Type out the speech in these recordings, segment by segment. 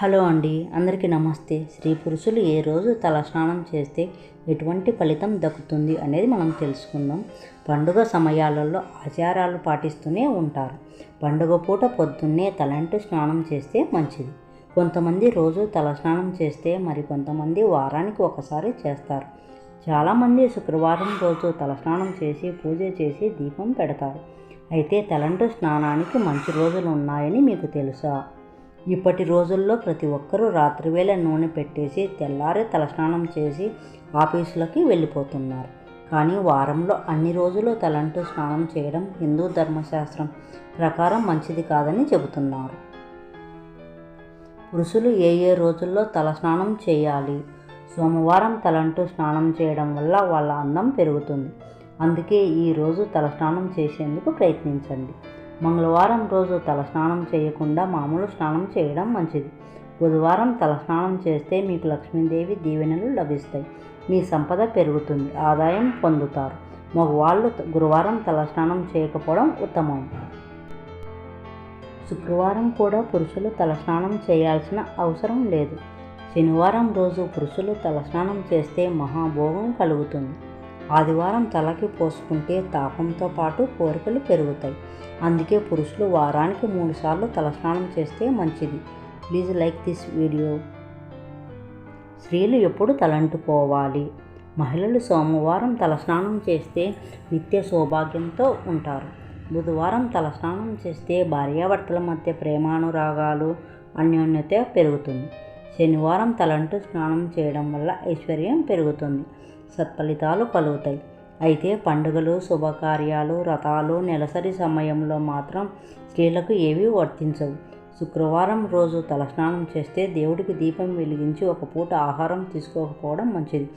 Hello అండి అందరికీ నమస్తే. స్త్రీ పురుషులు ఏ రోజు తలస్నానం చేస్తే ఎటువంటి ఫలితం దక్కుతుంది అనేది మనం తెలుసుకుందాం. పండుగ సమయాలలో ఆచారాలు పాటిస్తూనే ఉంటారు. పండుగ పూట పొద్దున్నే తలంటు స్నానం చేస్తే మంచిది. కొంతమంది రోజు తలస్నానం చేస్తే మరి కొంతమంది వారానికి ఒకసారి చేస్తారు. చాలామంది శుక్రవారం రోజు తలస్నానం చేసి పూజ చేసి దీపం పెడతారు. అయితే తలంటు స్నానానికి మంచి రోజులు ఉన్నాయని మీకు తెలుసా? ఇప్పటి రోజుల్లో ప్రతి ఒక్కరూ రాత్రివేళ నూనె పెట్టేసి తెల్లారే తలస్నానం చేసి ఆఫీసులకి వెళ్ళిపోతున్నారు. కానీ వారంలో అన్ని రోజులు తలంటూ స్నానం చేయడం హిందూ ధర్మశాస్త్రం ప్రకారం మంచిది కాదని చెబుతున్నారు. పురుషులు ఏ ఏ రోజుల్లో తలస్నానం చేయాలి? సోమవారం తలంటూ స్నానం చేయడం వల్ల వాళ్ళ అందం పెరుగుతుంది. అందుకే ఈరోజు తలస్నానం చేసేందుకు ప్రయత్నించండి. మంగళవారం రోజు తలస్నానం చేయకుండా మామూలు స్నానం చేయడం మంచిది. బుధవారం తలస్నానం చేస్తే మీకు లక్ష్మీదేవి దీవెనలు లభిస్తాయి. మీ సంపద పెరుగుతుంది. ఆదాయం పొందుతారు. మగవాళ్ళు గురువారం తలస్నానం చేయకపోవడం ఉత్తమం. శుక్రవారం కూడా పురుషులు తలస్నానం చేయాల్సిన అవసరం లేదు. శనివారం రోజు పురుషులు తలస్నానం చేస్తే మహాభోగం కలుగుతుంది. ఆదివారం తలకి పోసుకుంటే తాపంతో పాటు కోరికలు పెరుగుతాయి. అందుకే పురుషులు వారానికి మూడుసార్లు తలస్నానం చేస్తే మంచిది. Please like this video. స్త్రీలు ఎప్పుడు తలంటుకోవాలి? మహిళలు సోమవారం తలస్నానం చేస్తే నిత్య సౌభాగ్యంతో ఉంటారు. బుధవారం తలస్నానం చేస్తే భార్యాభర్తల మధ్య ప్రేమానురాగాలు అన్యోన్యత పెరుగుతుంది. శనివారం తలంటు స్నానం చేయడం వల్ల ఐశ్వర్యం పెరుగుతుంది. సత్ఫలితాలు కలుగుతాయి. అయితే పండుగలు శుభకార్యాలు వ్రతాలు నెలసరి సమయంలో మాత్రం స్త్రీలకు ఏవీ వర్తించవు. శుక్రవారం రోజు తలస్నానం చేస్తే దేవుడికి దీపం వెలిగించి ఒక పూట ఆహారం తీసుకోకపోవడం మంచిది.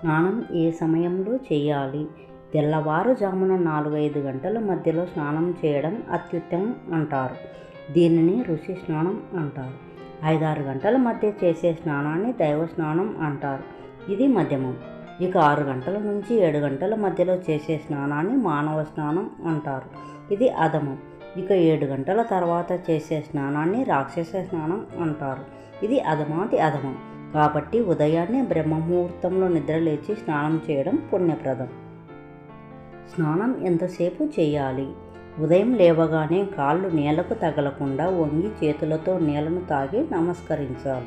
స్నానం ఏ సమయంలో చేయాలి? తెల్లవారుజామున నాలుగైదు గంటల మధ్యలో స్నానం చేయడం అత్యుత్తమం అంటారు. దీనిని ఋషి స్నానం అంటారు. ఐదారు గంటల మధ్య చేసే స్నానాన్ని దైవ స్నానం అంటారు. ఇది మధ్యమం. ఇక ఆరు గంటల నుంచి ఏడు గంటల మధ్యలో చేసే స్నానాన్ని మానవ స్నానం అంటారు. ఇది అధమం. ఇక ఏడు గంటల తర్వాత చేసే స్నానాన్ని రాక్షస స్నానం అంటారు. ఇది అధమాతి అధమం. కాబట్టి ఉదయాన్నే బ్రహ్మముహూర్తంలో నిద్రలేచి స్నానం చేయడం పుణ్యప్రదం. స్నానం ఎంతసేపు చేయాలి? ఉదయం లేవగానే కాళ్ళు నేలకు తగలకుండా వంగి చేతులతో నేలను తాగి నమస్కరించాలి.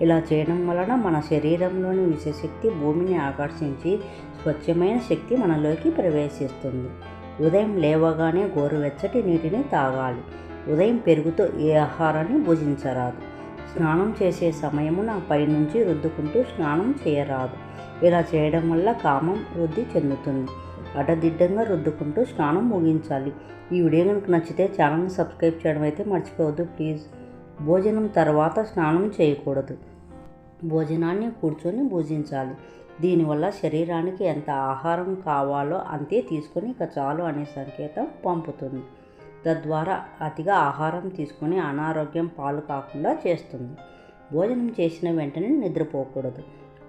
ఇలా చేయడం వలన మన శరీరంలోని విషశక్తి భూమిని ఆకర్షించి స్వచ్ఛమైన శక్తి మనలోకి ప్రవేశిస్తుంది. ఉదయం లేవగానే గోరువెచ్చటి నీటిని తాగాలి. ఉదయం పెరుగుతో ఏ ఆహారాన్ని భుజించరాదు. స్నానం చేసే సమయమున పైనుంచి రుద్దుకుంటూ స్నానం చేయరాదు. ఇలా చేయడం వల్ల కామం వృద్ధి చెందుతుంది. అడ్డదిడ్డంగా రుద్దుకుంటూ స్నానం ముగించాలి. ఈ వీడియో కనుక నచ్చితే ఛానల్ని సబ్స్క్రైబ్ చేయడం అయితే మర్చిపోవద్దు. ప్లీజ్. భోజనం తర్వాత స్నానం చేయకూడదు. భోజనాన్ని కూర్చొని భుజించాలి. దీనివల్ల శరీరానికి ఎంత ఆహారం కావాలో అంతే తీసుకొని ఇక చాలు అనే సంకేతం పంపుతుంది. తద్వారా అతిగా ఆహారం తీసుకొని అనారోగ్యం పాలు కాకుండా చేస్తుంది. భోజనం చేసిన వెంటనే నిద్రపోకూడదు.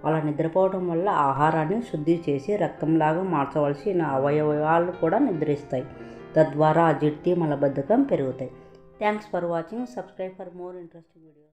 అలా నిద్రపోవడం వల్ల ఆహారాన్ని శుద్ధి చేసి రక్తంలాగా మార్చవలసిన అవయవాలు కూడా నిద్రిస్తాయి. తద్వారా అజీర్తి మలబద్ధకం పెరుగుతాయి. Thanks for watching. Subscribe for more interesting video